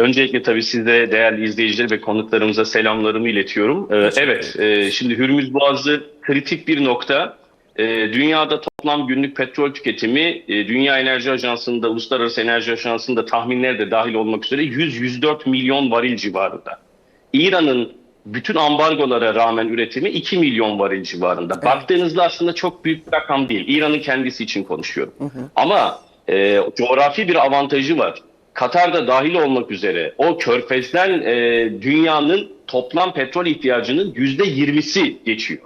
öncelikle tabii size değerli izleyiciler ve konuklarımıza selamlarımı iletiyorum. Ee, evet, e, şimdi Hürmüz Boğazı kritik bir nokta. Ee, dünyada toplam günlük petrol tüketimi, e, Dünya Enerji Ajansı'nda, Uluslararası Enerji Ajansı'nda tahminler de dahil olmak üzere 100-104 milyon varil civarında. İran'ın bütün ambargolara rağmen üretimi 2 milyon varil civarında. Baktığınızda aslında çok büyük bir rakam değil. İran'ın kendisi için konuşuyorum. Ama e, coğrafi bir avantajı var. Katar'da dahil olmak üzere o körfezden e, dünyanın toplam petrol ihtiyacının yüzde yirmisi geçiyor.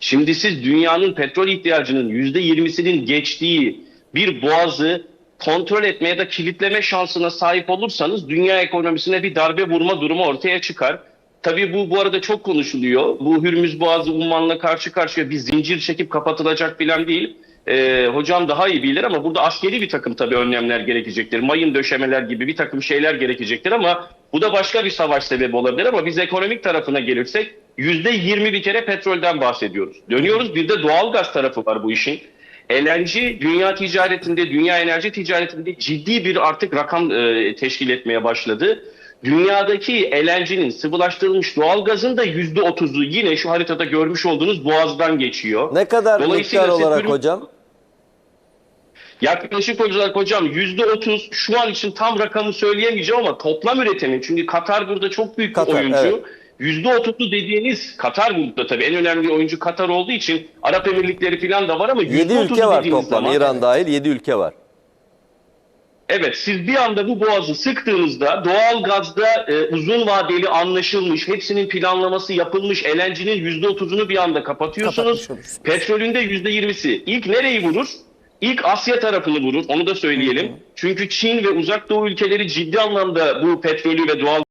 Şimdi siz dünyanın petrol ihtiyacının yüzde yirmisinin geçtiği bir boğazı kontrol etme ya da kilitleme şansına sahip olursanız dünya ekonomisine bir darbe vurma durumu ortaya çıkar. Tabii bu bu arada çok konuşuluyor. Bu Hürmüz Boğazı Umman'la karşı karşıya bir zincir çekip kapatılacak filan değil. Ee, hocam daha iyi bilir ama burada askeri bir takım tabii önlemler gerekecektir. Mayın döşemeler gibi bir takım şeyler gerekecektir ama bu da başka bir savaş sebebi olabilir ama biz ekonomik tarafına gelirsek yüzde yirmi bir kere petrolden bahsediyoruz. Dönüyoruz bir de doğal gaz tarafı var bu işin. LNG dünya ticaretinde, dünya enerji ticaretinde ciddi bir artık rakam e, teşkil etmeye başladı. Dünyadaki LNG'nin sıvılaştırılmış doğalgazın da yüzde otuzu yine şu haritada görmüş olduğunuz boğazdan geçiyor. Ne kadar miktar olarak ürün- hocam? Yaklaşık olarak hocam yüzde otuz şu an için tam rakamı söyleyemeyeceğim ama toplam üretimin çünkü Katar burada çok büyük bir Katar, oyuncu. evet. Yüzde otuzu dediğiniz Katar burada tabii en önemli oyuncu Katar olduğu için Arap Emirlikleri falan da var ama 7 yüzde ülke var toplam. zaman- İran dahil 7 ülke var. Evet siz bir anda bu boğazı sıktığınızda doğal gazda e, uzun vadeli anlaşılmış, hepsinin planlaması yapılmış LNG'nin yüzde otuzunu bir anda kapatıyorsunuz. Petrolün de yüzde yirmisi. İlk nereyi vurur? İlk Asya tarafını vurur. Onu da söyleyelim. Çünkü Çin ve uzak doğu ülkeleri ciddi anlamda bu petrolü ve doğal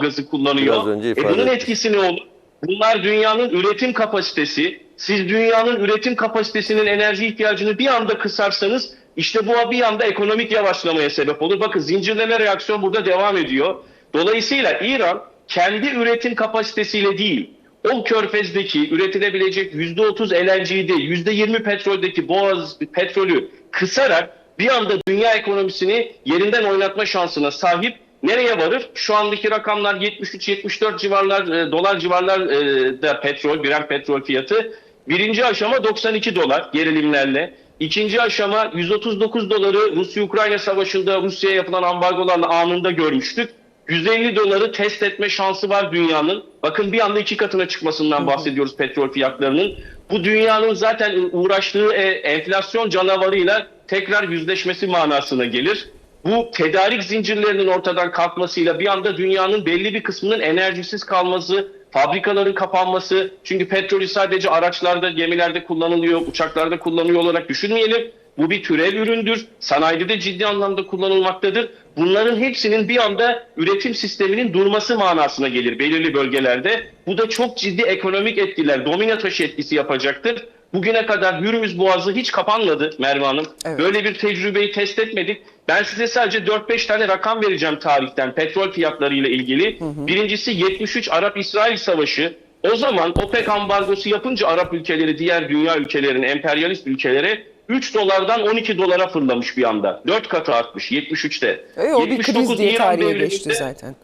gazı kullanıyor. Biraz önce E ifade bunun ettim. etkisi ne olur? Bunlar dünyanın üretim kapasitesi. Siz dünyanın üretim kapasitesinin enerji ihtiyacını bir anda kısarsanız işte bu bir anda ekonomik yavaşlamaya sebep olur. Bakın zincirleme reaksiyon burada devam ediyor. Dolayısıyla İran kendi üretim kapasitesiyle değil, o körfezdeki üretilebilecek %30 LNG'de, %20 petroldeki boğaz petrolü kısarak bir anda dünya ekonomisini yerinden oynatma şansına sahip. Nereye varır? Şu andaki rakamlar 73-74 civarlar, e, dolar civarlar e, da petrol, birer petrol fiyatı. Birinci aşama 92 dolar gerilimlerle. İkinci aşama 139 doları Rusya-Ukrayna savaşında Rusya'ya yapılan ambargolarla anında görmüştük. 150 doları test etme şansı var dünyanın. Bakın bir anda iki katına çıkmasından bahsediyoruz petrol fiyatlarının. Bu dünyanın zaten uğraştığı e, enflasyon canavarıyla tekrar yüzleşmesi manasına gelir. Bu tedarik zincirlerinin ortadan kalkmasıyla bir anda dünyanın belli bir kısmının enerjisiz kalması, fabrikaların kapanması. Çünkü petrolü sadece araçlarda, gemilerde kullanılıyor, uçaklarda kullanıyor olarak düşünmeyelim. Bu bir türev üründür. Sanayide de ciddi anlamda kullanılmaktadır. Bunların hepsinin bir anda üretim sisteminin durması manasına gelir belirli bölgelerde. Bu da çok ciddi ekonomik etkiler, domino taşı etkisi yapacaktır. Bugüne kadar Hürmüz Boğazı hiç kapanmadı Merve Hanım. Evet. Böyle bir tecrübeyi test etmedik. Ben size sadece 4-5 tane rakam vereceğim tarihten petrol fiyatları ile ilgili. Birincisi 73 Arap-İsrail Savaşı. O zaman OPEC ambargosu yapınca Arap ülkeleri, diğer dünya ülkelerine, emperyalist ülkelere 3 dolardan 12 dolara fırlamış bir anda. 4 katı artmış 73'te. E, o bir kriz 79 diye tarihe geçti zaten.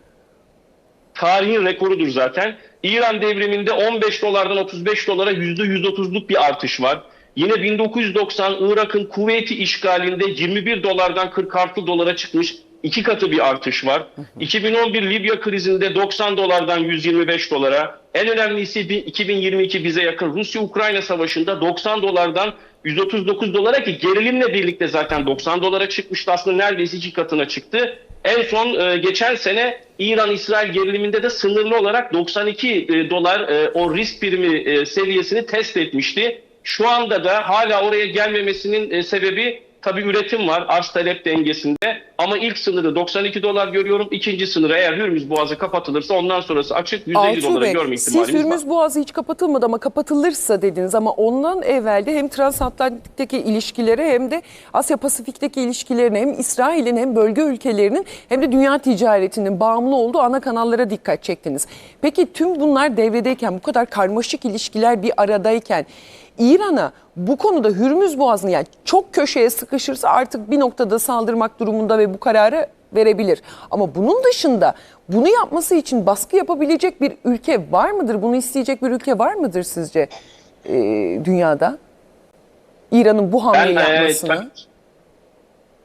Tarihin rekorudur zaten. İran devriminde 15 dolardan 35 dolara %130'luk bir artış var. Yine 1990 Irak'ın Kuveyt'i işgalinde 21 dolardan 46 dolara çıkmış iki katı bir artış var. 2011 Libya krizinde 90 dolardan 125 dolara. En önemlisi bir 2022 bize yakın Rusya-Ukrayna savaşında 90 dolardan 139 dolara ki gerilimle birlikte zaten 90 dolara çıkmıştı. Aslında neredeyse iki katına çıktı. En son e, geçen sene İran-İsrail geriliminde de sınırlı olarak 92 e, dolar e, o risk primi seviyesini test etmişti. Şu anda da hala oraya gelmemesinin sebebi tabii üretim var arz talep dengesinde ama ilk sınırı 92 dolar görüyorum. İkinci sınırı eğer Hürmüz Boğazı kapatılırsa ondan sonrası açık 150 Altuğ dolara görme siz ihtimalimiz var. Hürmüz Boğazı hiç kapatılmadı ama kapatılırsa dediniz ama ondan evvel de hem transatlantikteki ilişkilere hem de Asya Pasifik'teki ilişkilerine hem İsrail'in hem bölge ülkelerinin hem de dünya ticaretinin bağımlı olduğu ana kanallara dikkat çektiniz. Peki tüm bunlar devredeyken bu kadar karmaşık ilişkiler bir aradayken İran'a bu konuda Hürmüz Boğazı'nı yani çok köşeye sıkışırsa artık bir noktada saldırmak durumunda ve bu kararı verebilir. Ama bunun dışında bunu yapması için baskı yapabilecek bir ülke var mıdır? Bunu isteyecek bir ülke var mıdır sizce e, dünyada? İran'ın bu hamleyi Ben, e, yapmasını. ben-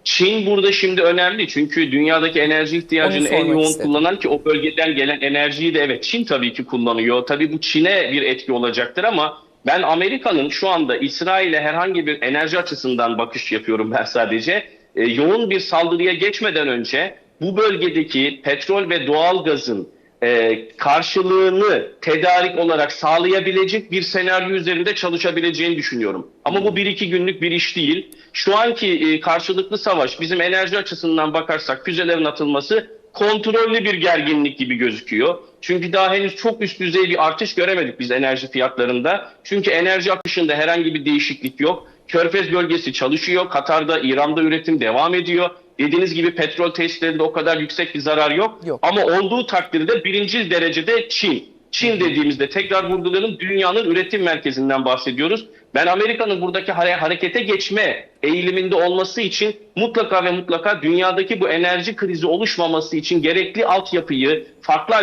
Çin burada şimdi önemli çünkü dünyadaki enerji ihtiyacını en yoğun istedim. kullanan ki o bölgeden gelen enerjiyi de evet Çin tabii ki kullanıyor. Tabii bu Çin'e bir etki olacaktır ama ben Amerika'nın şu anda İsrail'e herhangi bir enerji açısından bakış yapıyorum ben sadece. E, yoğun bir saldırıya geçmeden önce bu bölgedeki petrol ve doğalgazın e, karşılığını tedarik olarak sağlayabilecek bir senaryo üzerinde çalışabileceğini düşünüyorum. Ama bu bir iki günlük bir iş değil. Şu anki e, karşılıklı savaş bizim enerji açısından bakarsak füzelerin atılması kontrollü bir gerginlik gibi gözüküyor. Çünkü daha henüz çok üst düzey bir artış göremedik biz enerji fiyatlarında. Çünkü enerji akışında herhangi bir değişiklik yok. Körfez bölgesi çalışıyor. Katar'da, İran'da üretim devam ediyor. Dediğiniz gibi petrol tesislerinde o kadar yüksek bir zarar yok. Yok. Ama olduğu takdirde birinci derecede Çin. Çin dediğimizde tekrar vurgulayalım dünyanın üretim merkezinden bahsediyoruz. Ben Amerika'nın buradaki hare- harekete geçme eğiliminde olması için mutlaka ve mutlaka dünyadaki bu enerji krizi oluşmaması için gerekli altyapıyı farklı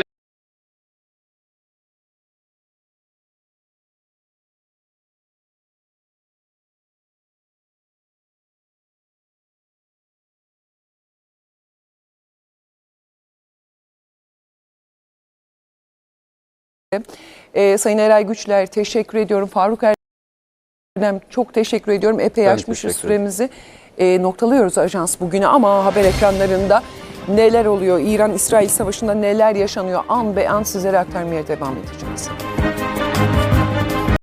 Ee, Sayın Eray Güçler teşekkür ediyorum. Faruk Erdem çok teşekkür ediyorum. Epey Ben aşmışız süremizi. Ee, noktalıyoruz ajans bugüne ama haber ekranlarında neler oluyor? İran-İsrail savaşında neler yaşanıyor? An be an sizlere aktarmaya devam edeceğiz.